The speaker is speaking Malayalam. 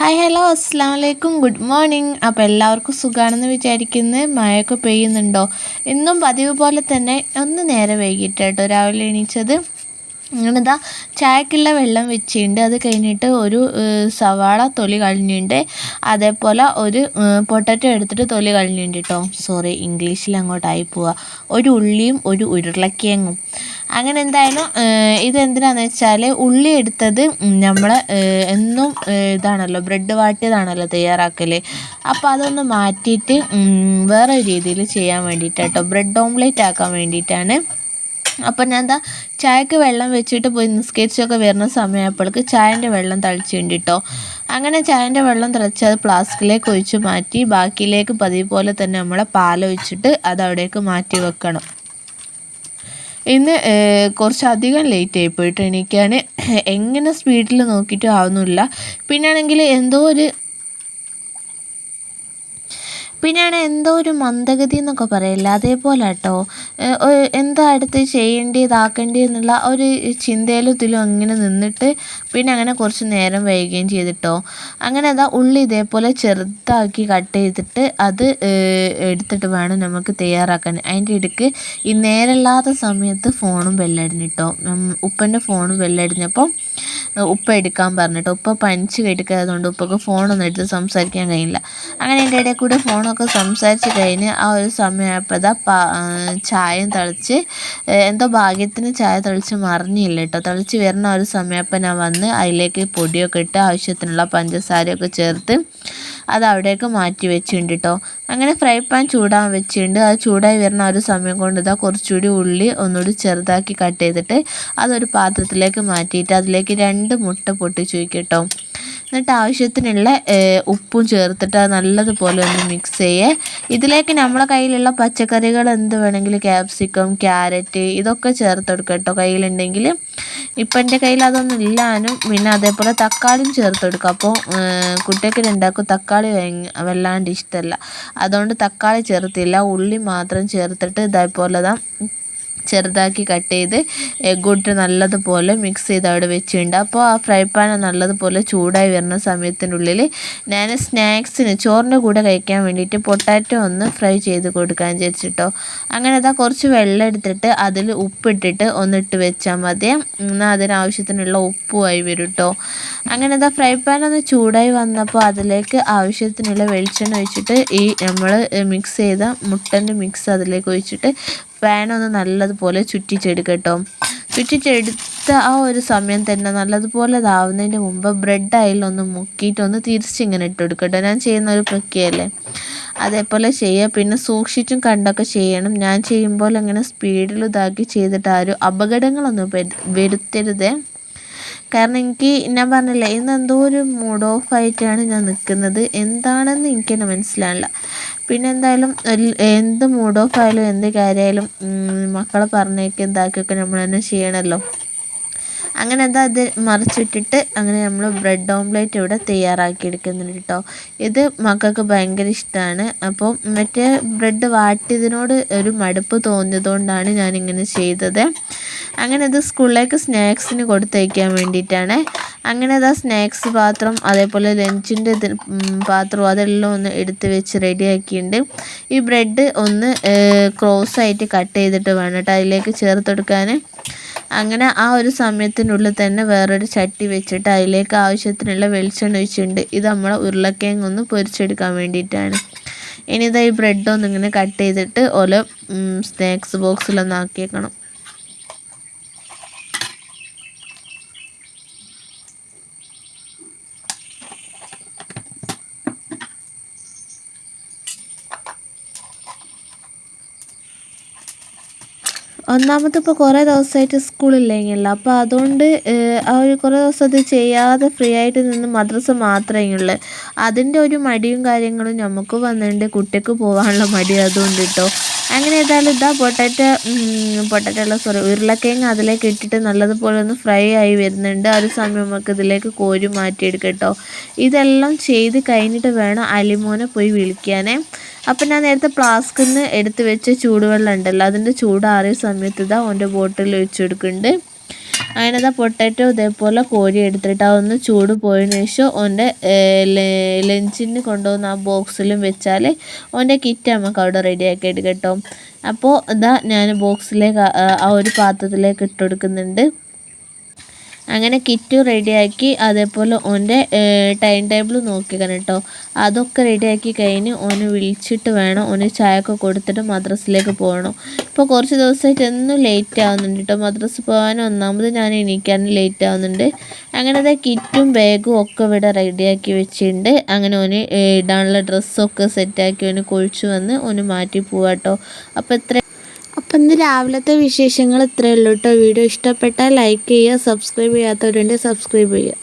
ഹായ് ഹലോ അസ്സാം വലൈക്കും ഗുഡ് മോർണിംഗ് അപ്പോൾ എല്ലാവർക്കും സുഖമാണെന്ന് വിചാരിക്കുന്നത് മഴയൊക്കെ പെയ്യുന്നുണ്ടോ? ഇന്നും പതിവ് പോലെ തന്നെ ഒന്ന് നേരെ വൈകിട്ട് കേട്ടോ രാവിലെ എണീച്ചത്. അങ്ങനെ ചായക്കുള്ള വെള്ളം വെച്ചിട്ടുണ്ട് അത് കഴിഞ്ഞിട്ട് ഒരു സവാള തൊലി കളഞ്ഞിട്ടുണ്ട് അതേപോലെ ഒരു പൊട്ടറ്റോ എടുത്തിട്ട് തൊലി കളഞ്ഞിട്ടുണ്ട് കേട്ടോ സോറി ഇംഗ്ലീഷിൽ അങ്ങോട്ടായി പോവുക ഒരു ഉള്ളിയും ഒരു ഉരുളക്കിഴങ്ങും. അങ്ങനെ എന്തായാലും ഇതെന്തിനാന്ന് വെച്ചാൽ ഉള്ളി എടുത്തത് നമ്മൾ എന്നും ഇതാണല്ലോ ബ്രെഡ് വാട്ടിയതാണല്ലോ തയ്യാറാക്കൽ അപ്പോൾ അതൊന്ന് മാറ്റിയിട്ട് വേറെ രീതിയിൽ ചെയ്യാൻ വേണ്ടിയിട്ടാട്ടോ ബ്രെഡ് ഓംലേറ്റ് ആക്കാൻ വേണ്ടിയിട്ടാണ്. അപ്പം ഞാൻ എന്താ ചായക്ക് വെള്ളം വെച്ചിട്ട് പോയി നിസ്കരിച്ചൊക്കെ വരുന്ന സമയമായപ്പോഴേക്ക് ചായന്റെ വെള്ളം തളിച്ച് വേണ്ടിട്ടോ അങ്ങനെ ചായന്റെ വെള്ളം തിളച്ച് അത് ഫ്ലാസ്കിലേക്ക് ഒഴിച്ച് മാറ്റി ബാക്കിയിലേക്ക് പതിവ് പോലെ തന്നെ നമ്മളെ പാലൊഴിച്ചിട്ട് അത് അവിടേക്ക് മാറ്റി വെക്കണം. ഇന്ന് കുറച്ചധികം ലേറ്റ് ആയി പോയിട്ട് എണീക്കാൻ എങ്ങനെ സ്പീഡിൽ നോക്കിയിട്ടും ആവുന്നില്ല. പിന്നാണെങ്കിൽ എന്തോ ഒരു പിന്നെയാണ് എന്തോ ഒരു മന്ദഗതി എന്നൊക്കെ പറയില്ല? അതേപോലെ കേട്ടോ. എന്താ അടുത്ത് ചെയ്യേണ്ടി ഇതാക്കേണ്ടി എന്നുള്ള ഒരു ചിന്തയിലും ഇതിലും അങ്ങനെ നിന്നിട്ട് പിന്നെ അങ്ങനെ കുറച്ച് നേരം വൈകുകയും ചെയ്തിട്ടോ. അങ്ങനെ അതാ ഉള്ളി ഇതേപോലെ ചെറുതാക്കി കട്ട് ചെയ്തിട്ട് അത് എടുത്തിട്ട് വേണം നമുക്ക് തയ്യാറാക്കാൻ. അതിന്റെ ഇടയ്ക്ക് ഈ നേരല്ലാത്ത സമയത്ത് ഫോണും ബെല്ലടിഞ്ഞിട്ടോ. ഉപ്പന്റെ ഫോണും ബെല്ലടിഞ്ഞപ്പോൾ ഉപ്പ എടുക്കാൻ പറഞ്ഞിട്ട് ഉപ്പ പനിച്ച് കേട്ടിക്കായതുകൊണ്ട് ഉപ്പക്ക് ഫോണൊന്നും എടുത്ത് സംസാരിക്കാൻ കഴിയില്ല. അങ്ങനെ എന്റെ ഇടയിൽ കൂടെ ഫോണൊക്കെ സംസാരിച്ച് കഴിഞ്ഞ് ആ ഒരു സമയമായപ്പോൾ ചായം തളിച്ച് എന്തോ ഭാഗ്യത്തിന് ചായ തളിച്ച് മറിഞ്ഞില്ല കേട്ടോ. തളിച്ച് വരുന്ന ഒരു സമയപ്പോൾ ഞാൻ വന്ന് അതിലേക്ക് പൊടിയൊക്കെ ഇട്ട് ആവശ്യത്തിനുള്ള പഞ്ചസാരയൊക്കെ ചേർത്ത് അത് അവിടേക്ക് മാറ്റി വെച്ചിട്ടുണ്ട് കേട്ടോ അങ്ങനെ ഫ്രൈ പാൻ ചൂടാൻ വെച്ചിട്ടുണ്ട്. അത് ചൂടായി വരുന്ന ഒരു സമയം കൊണ്ട് ഇതാ കുറച്ചുകൂടി ഉള്ളി ഒന്നുകൂടി ചെറുതാക്കി കട്ട് ചെയ്തിട്ട് അതൊരു പാത്രത്തിലേക്ക് മാറ്റിയിട്ട് അതിലേക്ക് രണ്ട് മുട്ട പൊട്ടിച്ചു വയ്ക്കും കേട്ടോ എന്നിട്ട് ആവശ്യത്തിനുള്ള ഉപ്പും ചേർത്തിട്ട് നല്ലതുപോലെ ഒന്ന് മിക്സ് ചെയ്യേ. ഇതിലേക്ക് നമ്മളെ കയ്യിലുള്ള പച്ചക്കറികൾ എന്ത് വേണമെങ്കിലും ക്യാപ്സിക്കം ക്യാരറ്റ് ഇതൊക്കെ ചേർത്ത് കൊടുക്കുക കേട്ടോ കയ്യിലുണ്ടെങ്കിൽ. ഇപ്പം എന്റെ കയ്യിൽ അതൊന്നും ഇല്ലാനും പിന്നെ അതേപോലെ തക്കാളിയും ചേർത്ത് കൊടുക്കുക അപ്പോൾ കുട്ടിയൊക്കെ ഉണ്ടാക്കും തക്കാളി വല്ലാണ്ട് ഇഷ്ടമല്ല. അതുകൊണ്ട് തക്കാളി ചേർത്തില്ല ഉള്ളി മാത്രം ചേർത്തിട്ട് ഇതേപോലെ ചെറുതാക്കി കട്ട് ചെയ്ത് എഗ്ഗ് ഇട്ട് നല്ലതുപോലെ മിക്സ് ചെയ്ത് അവിടെ വെച്ചിട്ടുണ്ട്. അപ്പോൾ ആ ഫ്രൈ പാൻ നല്ലതുപോലെ ചൂടായി വരുന്ന സമയത്തിനുള്ളിൽ ഞാൻ സ്നാക്സിന് ചോറിന്റെ കൂടെ കഴിക്കാൻ വേണ്ടിയിട്ട് പൊട്ടാറ്റോ ഒന്ന് ഫ്രൈ ചെയ്ത് കൊടുക്കാൻ വിചാരിച്ചിട്ടോ. അങ്ങനെ അതാ കുറച്ച് വെള്ളം എടുത്തിട്ട് അതിൽ ഉപ്പിട്ടിട്ട് ഒന്നിട്ട് വെച്ചാൽ മതി. എന്നാൽ അതിനാവശ്യത്തിനുള്ള ഉപ്പുമായി വരും കേട്ടോ അങ്ങനെ അതാ ഫ്രൈ പാൻ ഒന്ന് ചൂടായി വന്നപ്പോൾ അതിലേക്ക് ആവശ്യത്തിനുള്ള വെളിച്ചെണ്ണ ഒഴിച്ചിട്ട് ഈ നമ്മൾ മിക്സ് ചെയ്ത മുട്ടന്റെ മിക്സ് അതിലേക്ക് ഒഴിച്ചിട്ട് പാനൊന്ന് നല്ലതുപോലെ ചുറ്റിച്ചെടുക്കട്ടോ. കേട്ടോ ചുറ്റിച്ചെടുത്ത ആ ഒരു സമയം തന്നെ നല്ലതുപോലെ ഇതാവുന്നതിന് മുമ്പ് ബ്രെഡ് അതിലൊന്ന് മുക്കിയിട്ടൊന്ന് തിരിച്ചിങ്ങനെ ഇട്ട് കൊടുക്കട്ടോ ഞാൻ ചെയ്യുന്ന ഒരു പ്രക്രിയയല്ലേ? അതേപോലെ ചെയ്യുക പിന്നെ സൂക്ഷിച്ചും കണ്ടൊക്കെ ചെയ്യണം. ഞാൻ ചെയ്യുമ്പോൾ അങ്ങനെ സ്പീഡിൽ ഇതാക്കി ചെയ്തിട്ട് ആരും അപകടങ്ങളൊന്നും വരുത്തരുതേ. കാരണം എനിക്ക് ഞാൻ പറഞ്ഞില്ലേ ഇന്ന് എന്തോ ഒരു മൂഡ് ഓഫ് ആയിട്ടാണ് ഞാൻ നിൽക്കുന്നത് എന്താണെന്ന് എനിക്ക് തന്നെ മനസ്സിലാവില്ല. പിന്നെ എന്തായാലും എന്ത് മൂഡ് ഓഫ് ആയാലും എന്ത് കാര്യമായാലും മക്കളെ പറഞ്ഞേക്ക് എന്താക്കിയൊക്കെ നമ്മൾ തന്നെ ചെയ്യണമല്ലോ അങ്ങനെ എന്താ ഇത് മറിച്ചിട്ടിട്ട് അങ്ങനെ നമ്മൾ ബ്രെഡ് ഓംലേറ്റ് ഇവിടെ തയ്യാറാക്കി എടുക്കുന്നുണ്ട് കേട്ടോ. ഇത് മക്കൾക്ക് ഭയങ്കര ഇഷ്ടമാണ് അപ്പോൾ മറ്റേ ബ്രെഡ് വാട്ടിയതിനോട് ഒരു മടുപ്പ് തോന്നിയതുകൊണ്ടാണ് ഞാനിങ്ങനെ ചെയ്തത്. അങ്ങനെ അത് സ്കൂളിലേക്ക് സ്നാക്സിന് കൊടുത്തയക്കാൻ വേണ്ടിയിട്ടാണ്. അങ്ങനെ അത് ആ സ്നാക്സ് പാത്രം അതേപോലെ ലഞ്ചിന്റെ പാത്രം അതെല്ലാം ഒന്ന് എടുത്ത് വെച്ച് റെഡിയാക്കിയിട്ടുണ്ട്. ഈ ബ്രെഡ് ഒന്ന് ക്രോസ് ആയിട്ട് കട്ട് ചെയ്തിട്ട് വേണം കേട്ടോ അതിലേക്ക് ചേർത്തെടുക്കാൻ അങ്ങനെ ആ ഒരു സമയത്തിനുള്ളിൽ തന്നെ വേറൊരു ചട്ടി വെച്ചിട്ട് അതിലേക്ക് ആവശ്യത്തിനുള്ള വെളിച്ചെണ്ണ ഒഴിച്ചിട്ടുണ്ട്. ഇത് നമ്മളെ ഉരുളക്കിഴങ്ങ് ഒന്ന് പൊരിച്ചെടുക്കാൻ വേണ്ടിയിട്ടാണ്. ഇനി ഇതാ ഈ ബ്രെഡ് ഒന്നിങ്ങനെ കട്ട് ചെയ്തിട്ട് ഓരോ സ്നാക്സ് ബോക്സിലൊന്ന് ഒന്നാമത് ഇപ്പോൾ കുറേ ദിവസമായിട്ട് സ്കൂളില്ലെങ്കിലോ അപ്പോൾ അതുകൊണ്ട് ആ ഒരു കുറേ ദിവസം അത് ചെയ്യാതെ ഫ്രീ ആയിട്ട് നിന്ന് മദ്രസ മാത്രമേ ഉള്ളൂ അതിന്റെ ഒരു മടിയും കാര്യങ്ങളും നമുക്ക് വന്നിട്ടുണ്ട് കുട്ടിക്ക് പോകാനുള്ള മടി അതുകൊണ്ട് കേട്ടോ അങ്ങനെ ഏതായാലും ഇതാ പൊട്ടറ്റോ പൊട്ടറ്റോ അല്ല സോറി ഉരുളക്കിഴങ്ങ് അതിലേക്ക് ഇട്ടിട്ട് നല്ലതുപോലെ ഒന്ന് ഫ്രൈ ആയി വരുന്നുണ്ട്. ആ ഒരു സമയം നമുക്ക് ഇതിലേക്ക് കോരി മാറ്റിയെടുക്കട്ടോ ഇതെല്ലാം ചെയ്ത് കഴിഞ്ഞിട്ട് വേണം അലിമോനെ പോയി വിളിക്കാനേ. അപ്പം ഞാൻ നേരത്തെ ഫ്ലാസ്കിൽ നിന്ന് എടുത്ത് വെച്ച ചൂടുവെള്ളം ഉണ്ടല്ലോ അതിന്റെ ചൂടാറിയ സമയത്ത് ഇതാ ഓന്റെ ബോട്ടിൽ ഒഴിച്ചെടുക്കുന്നുണ്ട് അതിനകത്ത് പൊട്ടാറ്റോ ഇതേപോലെ കോരി എടുത്തിട്ട് അതൊന്ന് ചൂട് പോയതിനു ശേഷം ഓന്റെ ലഞ്ചിന് കൊണ്ടുപോകുന്ന ആ ബോക്സിലും വെച്ചാൽ ഓന്റെ കിറ്റ് നമുക്ക് അവിടെ റെഡിയാക്കി എടുക്കട്ടോ കേട്ടോ. അപ്പോൾ ഇതാ ഞാൻ ബോക്സിലേക്ക് ആ ഒരു പാത്രത്തിലേക്ക് ഇട്ട് കൊടുക്കുന്നുണ്ട്. അങ്ങനെ കിറ്റ് റെഡിയാക്കി അതേപോലെ ഓന്റെ ടൈം ടേബിൾ നോക്കിക്കണം കേട്ടോ അതൊക്കെ റെഡിയാക്കി കഴിഞ്ഞ് ഓന് വിളിച്ചിട്ട് വേണം. ഓന് ചായയൊക്കെ കൊടുത്തിട്ട് മദ്രസിലേക്ക് പോകണം. ഇപ്പോൾ കുറച്ച് ദിവസമായിട്ട് എന്നും ലേറ്റ് ആവുന്നുണ്ട് കേട്ടോ മദ്രസ് പോകാൻ ഒന്നാമത് ഞാൻ എണീക്കാനും ലേറ്റ് ആവുന്നുണ്ട്. അങ്ങനെ അതേ കിറ്റും ബാഗും ഒക്കെ ഇവിടെ റെഡിയാക്കി വെച്ചിട്ടുണ്ട്. അങ്ങനെ ഓന് ഇടാനുള്ള ഡ്രസ്സൊക്കെ സെറ്റാക്കി ഓന് കുഴിച്ചു വന്ന് ഓന് മാറ്റി പോവാട്ടോ അപ്പോൾ ഇത്ര അപ്പം ഇന്ന് രാവിലത്തെ വിശേഷങ്ങൾ ഇത്രയേ ഉള്ളൂ കേട്ടോ. വീഡിയോ ഇഷ്ടപ്പെട്ടാൽ ലൈക്ക് ചെയ്യുക സബ്സ്ക്രൈബ് ചെയ്യാത്തവരുണ്ടെങ്കിൽ സബ്സ്ക്രൈബ് ചെയ്യുക.